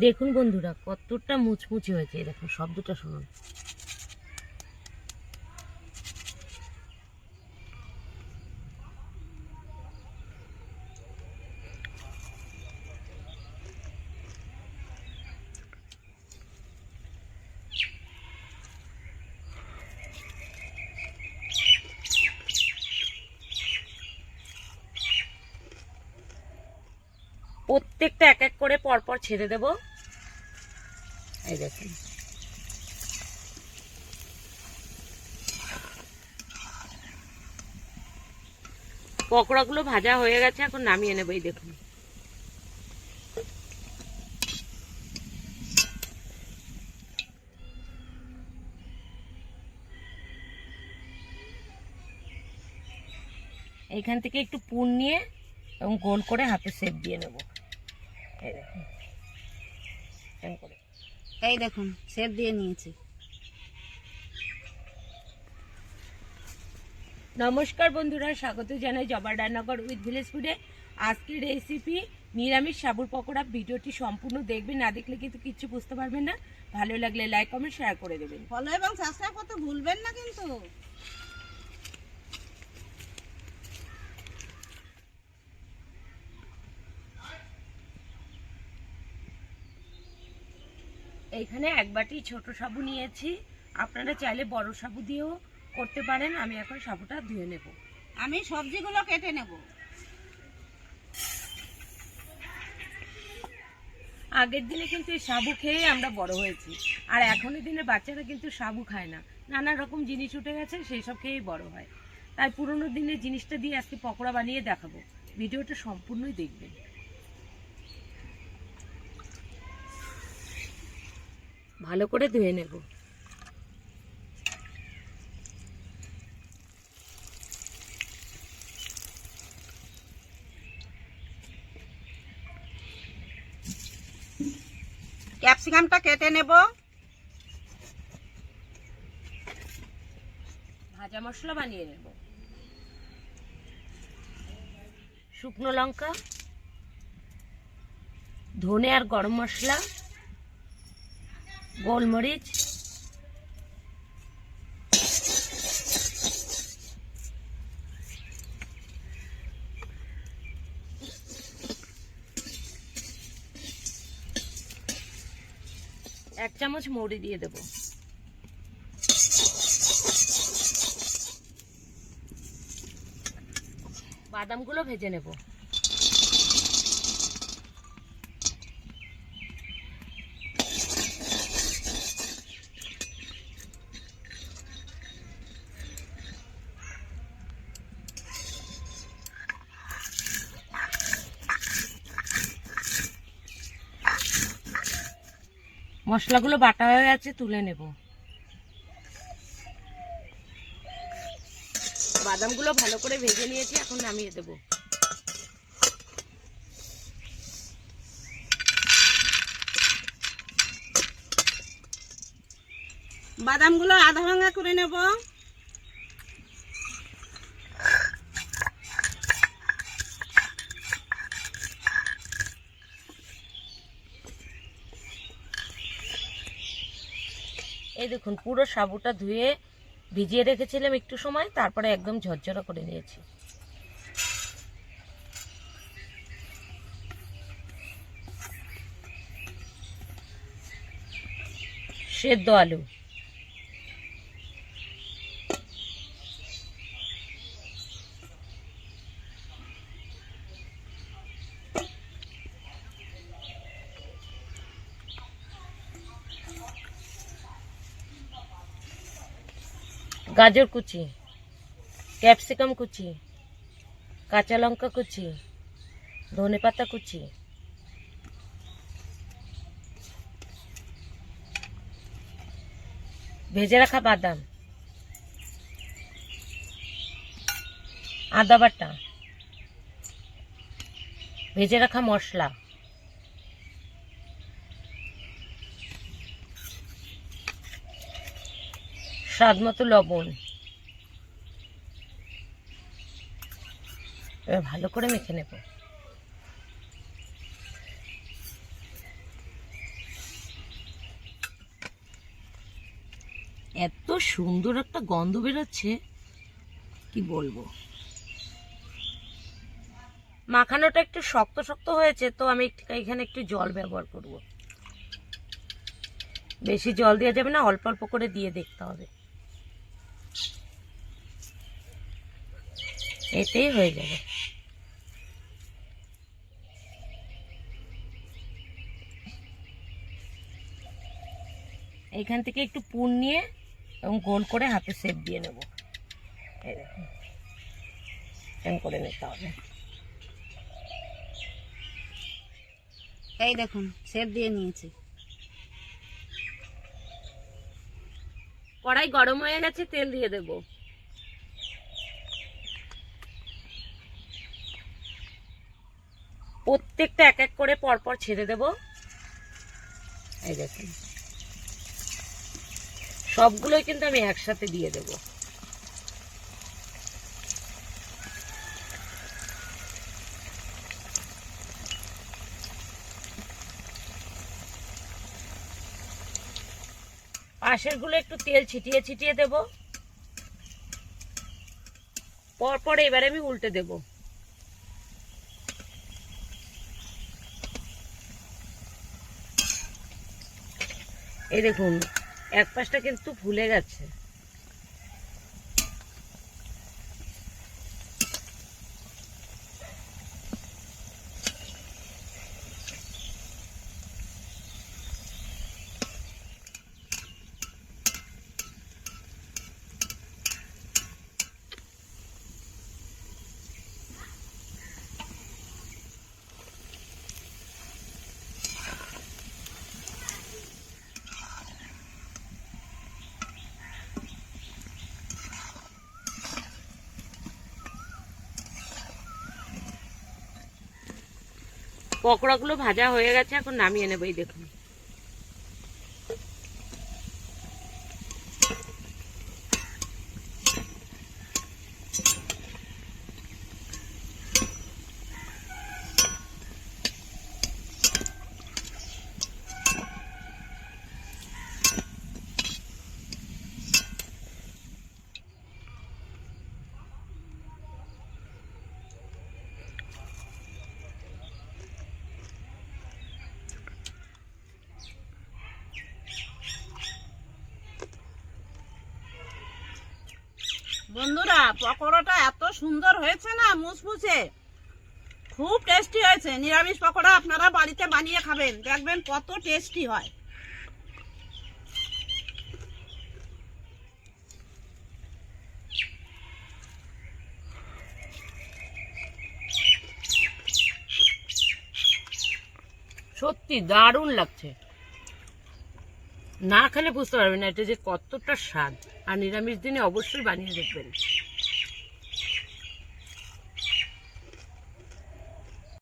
দেখুন বন্ধুরা, কতটা মুচমুচে হয়েছে দেখুন, শব্দটা শুনুন। প্রত্যেকটা এক এক করে পরপর ছেড়ে দেব। এই দেখুন। পকোড়াগুলো ভাজা হয়ে গেছে, এখন নামিয়ে নেব, এই দেখুন। এইখান থেকে একটু পুর নিয়ে এবং গোল করে হাতে সেপ দিয়ে নেব। এই দেখুন। এই দেখুন সেট দিয়ে নিয়েছি। নমস্কার বন্ধুরা স্বাগত জানাই জবার রান্নাঘর উইথ ভিলেজ ফুডে। আজকের রেসিপি নিরামিষ সাবুর পকোড়া। ভিডিওটি সম্পূর্ণ দেখবেন না দেখলে কিন্তু কিচ্ছু বুঝতে পারবেন না। ভালো লাগলে লাইক কমেন্ট শেয়ার করে দেবেন। ফলো এবং সাবস্ক্রাইব করতে ভুলবেন না কিন্তু। এইখানে এক বাটি ছোট সাবু নিয়েছি। আপনারা চাইলে বড় সাবু দিয়েও করতে পারেন। আমি এখন সাবুটা ধুয়ে নেব। আমি সবজিগুলো কেটে নেব। আগের দিনে কিন্তু এই সাবু খেয়ে আমরা বড় হয়েছি। আর এখনের দিনে বাচ্চারা কিন্তু সাবু খায় না। নানা রকম জিনিস উঠে গেছে সেই সব খেয়েই বড় হয়। তাই পুরোনো দিনের জিনিসটা দিয়ে আজকে পকোড়া বানিয়ে দেখাবো। ভিডিওটা সম্পূর্ণই দেখবেন। ভালো করে ধুয়ে নেব। ক্যাপসিকামটা কেটে নেব। ভাজা মশলা বানিয়ে নেব। শুকনো লঙ্কা ধনে আর গরম মশলা গোলমরিচ। এক চামচ মৌরি দিয়ে দেবো। বাদামগুলো ভেজে নেব। মশলাগুলো বাটা হয়ে গেছে, তুলে নেব। বাদামগুলো ভালো করে ভেজে নিয়েছি, এখন নামিয়ে দেব। বাদামগুলো আধা ভাঙা করে নেব। এই দেখুন, পুরো সাবুটা ধুয়ে ভিজিয়ে রেখেছিলাম একটু সময়, তারপরে একদম ঝরঝরা করে নিয়েছি। সেদ্ধ আলু। গাজর কুচি, ক্যাপসিকাম কুচি, কাঁচা লঙ্কা কুচি, ধনে পাতা কুচি। ভেজে রাখা বাদাম। আদা বাটা। ভেজে রাখা মশলা। স্বাদ মতো লবণ। এবার ভালো করে মেখে নেব। এত সুন্দর একটা গন্ধ বেরোচ্ছে কি বলব? মাখানোটা একটু শক্ত শক্ত হয়েছে তো আমি এখানে একটু জল ব্যবহার করব। বেশি জল দেওয়া যাবে না অল্প অল্প করে দিয়ে দেখতে হবে। এতেই হয়ে যাবে। এইখান থেকে একটু পুর নিয়ে এবং গোল করে হাতে সেপ দিয়ে নেব। এই এরকম করে নিতে হবে। এই দেখুন সেপ দিয়ে নিয়েছি। কড়াই গরম হয়ে গেছে, তেল দিয়ে দেব। প্রত্যেকটা এক এক করে পরপর ছেড়ে দেব। এই দেখুন। সবগুলোই কিন্তু আমি একসাথে দিয়ে দেব। পাশেরগুলো একটু তেল ছিটিয়ে ছিটিয়ে দেব। পরপর এবারে আমি উল্টে দেব। এই দেখুন এক পাশটা কিন্তু ফুলে গেছে। পকোড়াগুলো ভাজা হয়ে গেছে এখন নামিয়ে নেব এই দেখুন। বন্ধুরা, পকোড়াটা এত সুন্দর হয়েছে না মুচমুচে খুব টেস্টি হয়েছে, নিরামিষ পকোড়া আপনারা বাড়িতে বানিয়ে খাবেন, দেখবেন কত টেস্টি হয়। সত্যি দারুণ লাগছে। না খেলে বুঝতে পারবেন এটা যে কতটা স্বাদ। আর নিরামিষ দিনে অবশ্যই বানিয়ে দেখবেন।